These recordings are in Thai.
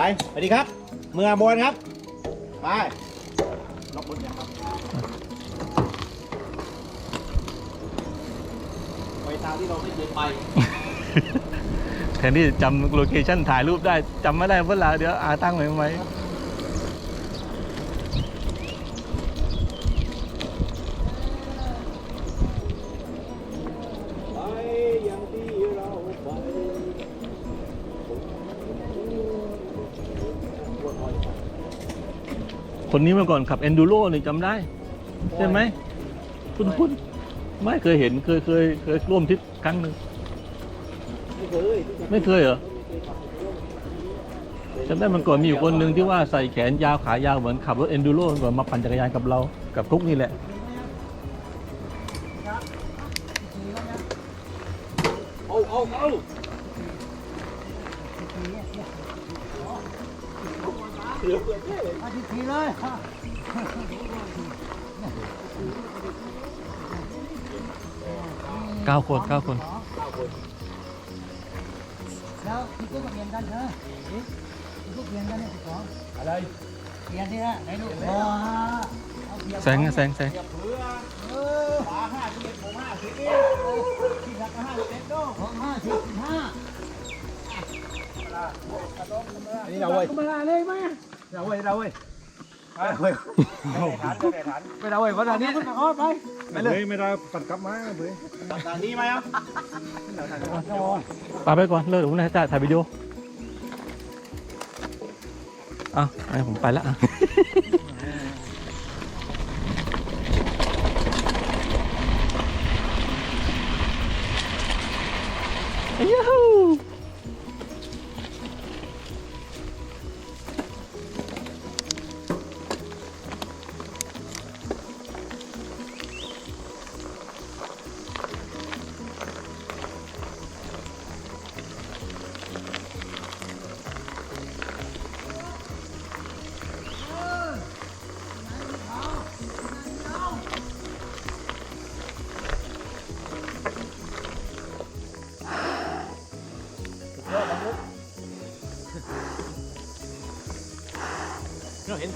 ไปสวัสดีครับเมือบนครับ ไปล็อกบนยังครับไปตามที่เราไม่เคยไปแทนที่จะจำโลเคชั่นถ่ายรูปได้จำไม่ได้เวลาเดี๋ยวอาตั้งไว้ไหม คนนี้เมื่อก่อนขับ Enduro นี่จำได้ ใช่ไหมคุณคุณไม่เคยเห็นเคยเคยเคยร่วมทริปครั้งหนึ่งไม่เคยไม่เคยเหรอจำได้เมันก่อนมีอยู่คนหนึ่งที่ว่าใส่แขนยาวขายาวเหมือนขับรถ Enduro ก่อนมาปั่นจักรยานกับเรากับทุกนี่แหละเอาเอาเอา อาทิตย์ทีเลยเก้าคนเก้าคน แล้วพี่ก็เปลี่ยนกันเถอะพี่ก็เปลี่ยนกันเนี่ยสิสองอะไร เปลี่ยนที่ละไหนลูกว้าเอาเปลี่ยนแสงอะแสงแสงเพื่อเออปลาห้าสิบเอ็ดผมห้าสิบเอ็ดที่รักก็ห้าสิบเอ็ดเนาะของห้าสิบสิบห้าอันนี้เราเว้ยธรรมดาเลยไหม เราเว้ยเราเว้ยไปเว้ยฐานไปฐานไปเราเว้ยวันอันนี้นี้มันก็ไปไปเลยไม่ได้ปัดกลับมาเว้ยฐานนี้ไหมอะปาไปก่อนเลิกเดี๋ยวผมจะถ่ายวิดีโออะไอ้ผมไปละ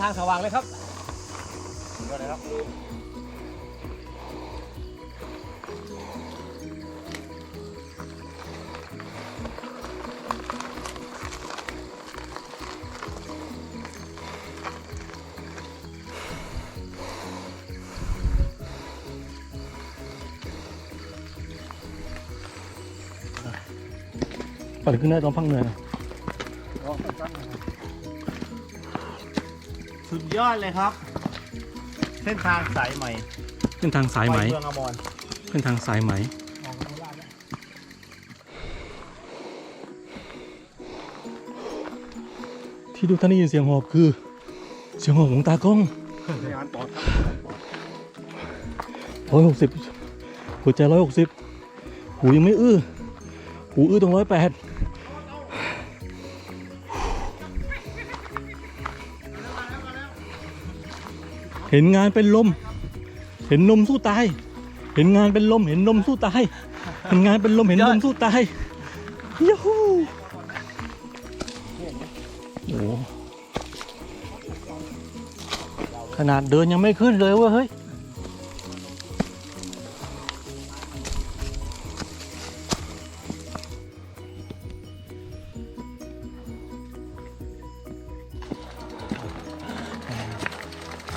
ทางสว่างเลยครับก็เลยครับปั่นขึ้นได้ตรงพังเนินอะสุด ยอดเลยครับ เส้นทางสายใหม่ขึ้นทางสายไหมไปเมืองอมรขึ้นทางสายไหม ที่ทุกท่านได้ยินเสียงหอบคือ เสียงหอบของตากล้องพยานปอดครับร้อยหกสิบหัวใจร้อยหกสิบหูยังไม่อื้อ หูอื้อตรงร้อยแปด เห็นงานเป็นลม เห็นนมสู้ตาย เห็นงานเป็นลม เห็นนมสู้ตาย เห็นงานเป็นลม เห็นนมสู้ตายยูฮูโอ้โหขนาดเดินยังไม่ขึ้นเลยเว้ยเฮ้ย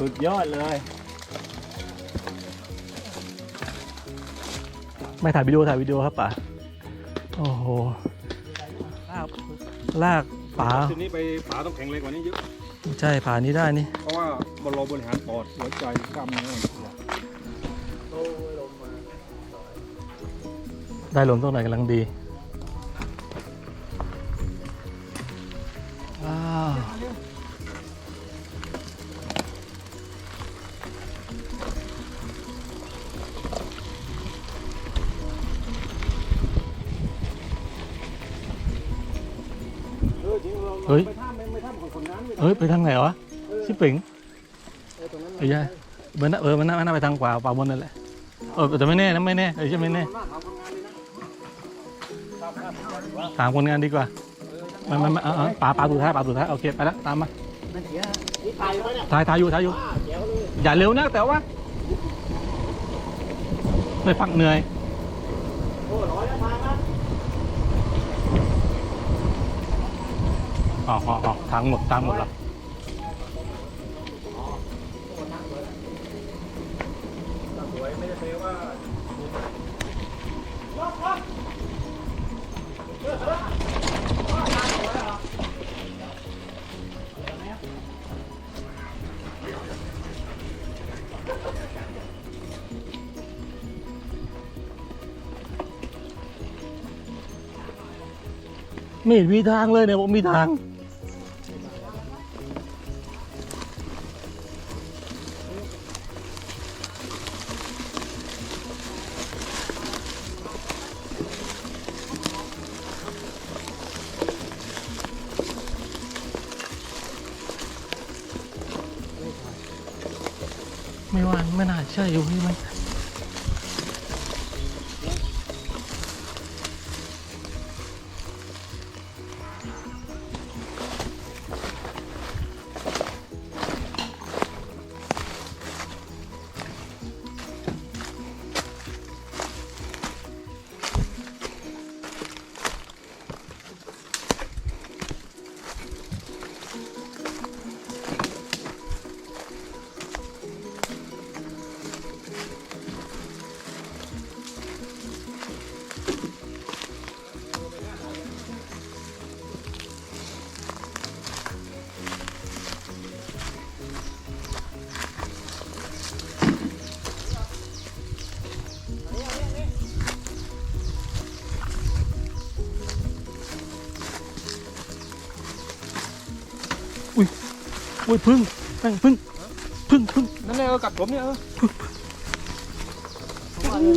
สุดยอดเลย ไม่ถ่ายวิดีโอถ่ายวิดีโอครับป่าโอ้โหลากลากป่าทีนี้ไปฝาต้องแข็งแรงกว่านี้เยอะ ใช่ผ่านนี้ได้นี่ เพราะว่าบรบริหารปอดหัวใจกล้ามเนื้อได้ลมตรงไหนกำลังดี ชิปเป่งไอ้ยายเบอร์น่ะเออมันน่ามันน่าไปทางขวาป่าบนนั่นแหละเออแต่ไม่แน่นะไม่แน่เออใช่ไม่แน่มากทำคนงานเลยนะถามคนงานดีกว่าไม่ไม่ไม่เออปลาปลาสุดท้ายปลาสุดท้ายโอเคไปแล้วตามมาสายไหมเนี่ยถ่ายถ่ายอยู่ถ่ายอยู่อย่าเร็วนะแต่ว่าไม่พักเหนื่อยออยแล้วทางนะอ๋ออ๋ออ๋อทางหมดทางหมดแล้ว ไม่ม่เห็นมีทางเลยเนี่ยบอกมีทาง ไม่น่ อยู่ที่มันอุ้ยพึ่งแป้งพึ่งพึ่งพึ่งนั่นแหละเออกัดผมเนี่ยเออ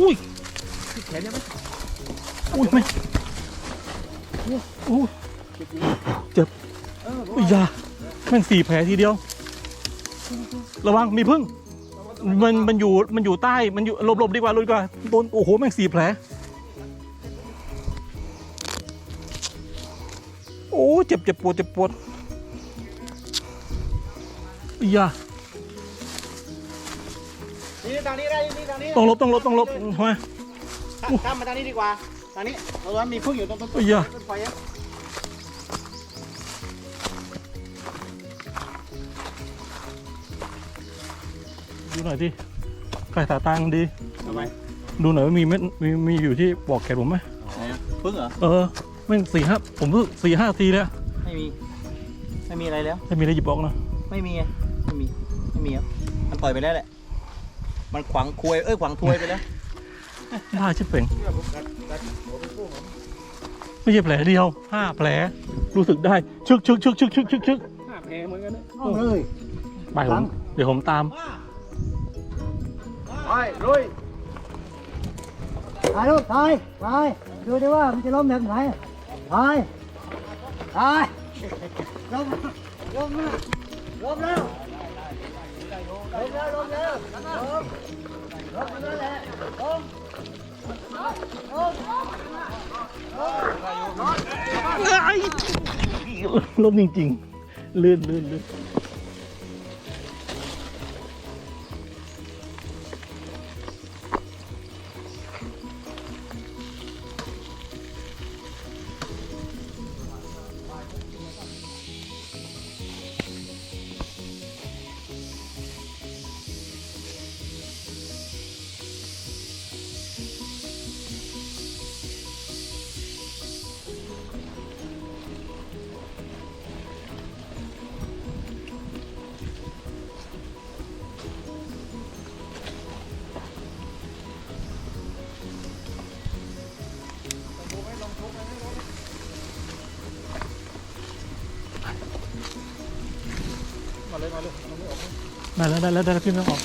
อุ้ยแขนเนี่ยไหมอุ้ยไม่อุ้ยเจ็บเอออุ้ยยาแม่งสี่แผลทีเดียว ระวังมีพึ่ง มันมันอยู่มันอยู่ใต้มันอยู่หลบหลบดีกว่าหลบดีกว่าโดนโอ้โหแม่งสี่แผลโอ้เจ็บเจ็บปวดเจ็บปวด อุ้ยยานี่ทางนี้ได้นี่ทางนี้ต้องหลบต้องหลบต้องหลบมาข้ามมาทางนี้ดีกว่าทางนี้เราว่ามีพึ่งอยู่ตรงต้นอุ้ยยาต้นไฟอะดูหน่อยดิใครตาตังดีทำไมดูหน่อยว่ามีเม็ดมีมีอยู่ที่บอกแขนผมไหมไหนอะพึ่งเหรอเออแม่งสี่ห้าผมรู้สึกสี่ห้าทีเลยอะไม่มี ไม่มีอะไรแล้วถ้ามีอะไรหยิบออกนะไม่มีไงไม่มีไม่มีครับมัน ปล่อยไปแล้วแหละ มันขวางควยเอ้ยขวางทวยไปแล้วบ้าชิบเป่งไม่ใช่แผลเดียวห้าแผลรู้สึกได้ชึกชึกชึกชึกชึกชึกชึกหน้าแผลเหมือนกันนะเอาเลยไปผมเดี๋ยวผมตามไปลุยถ่ายรูปถ่ายถ่ายดูดิว่ามันจะล้มแบบไหนถ่ายถ่ายล้มล้มนะล้มแล้ว ล้มแล้วล้มแล้วลงลงมนั่นแหละลงลงล้มล้มจริงๆลื่นลื่นลื่น ได้แล้วได้แล้วได้แล้วพี่ไม่ออก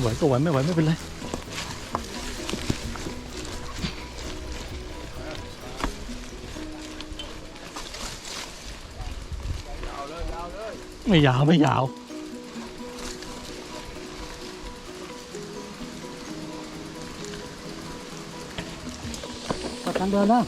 ไหวก็ไหวไม่ไหวไม่เป็นไรไม่ยาวไม่ยาวกดทางเดินนะ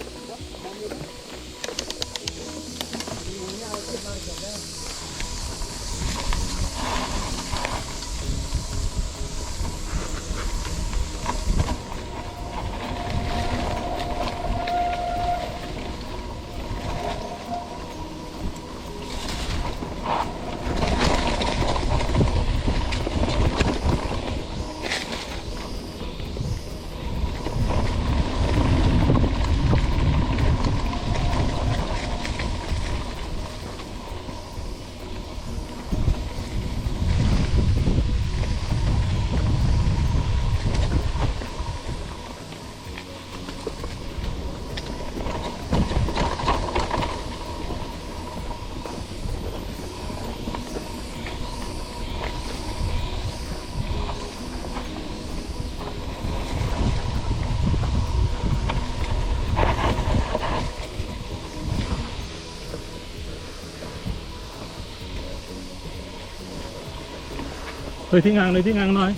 เฮ้ยที่งางเลยที่งางหน่อย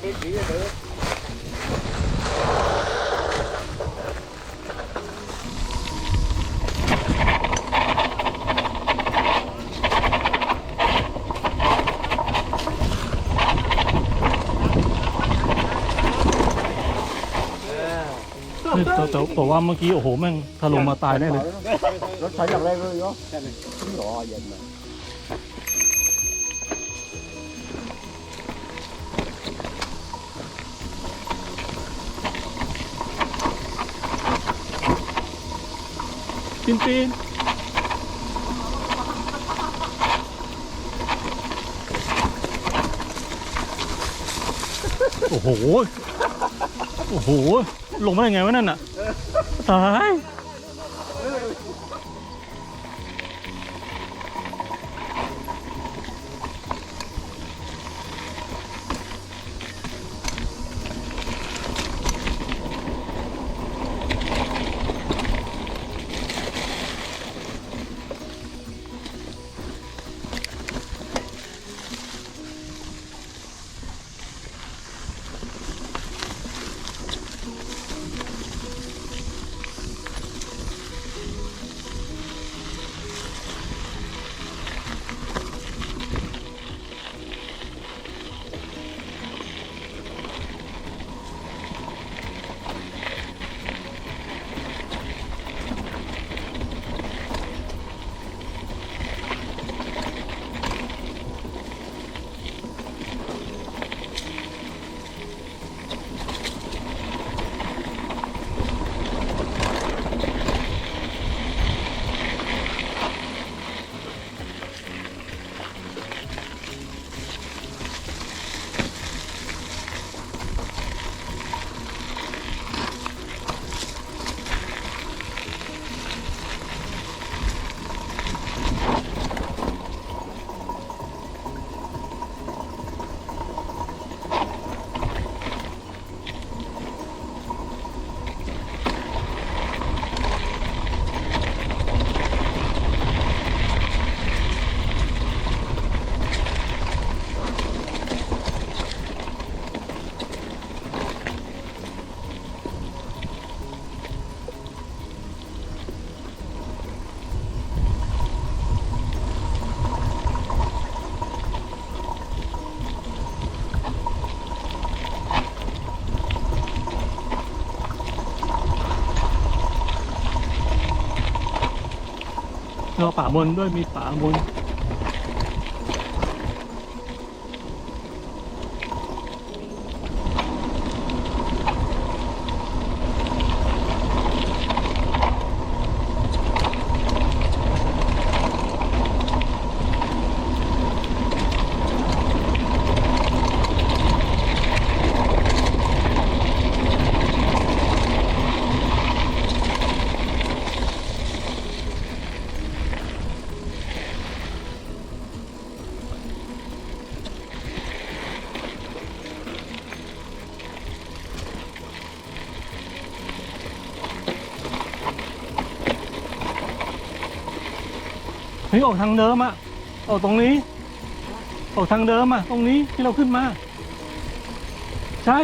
เป็นสีเด้อแต่แต่แต่ว่าเมื่อกี้โอ้โหแม่งถล่มมาตายแน่เลย รถไฟอย่างไรเลยเนาะใช่เลยรอเย็นมา ปีนปีนโอ้โห โอ้โห ลงมาได้ไงวะนั่นน่ะ ตาย ป่ามนด้วยมีป่ามน ฮ้ยออกทางเดิมอะออกตรงนี้ ออกทางเดิมอะตรงนี้ที่เราขึ้นมา ใช่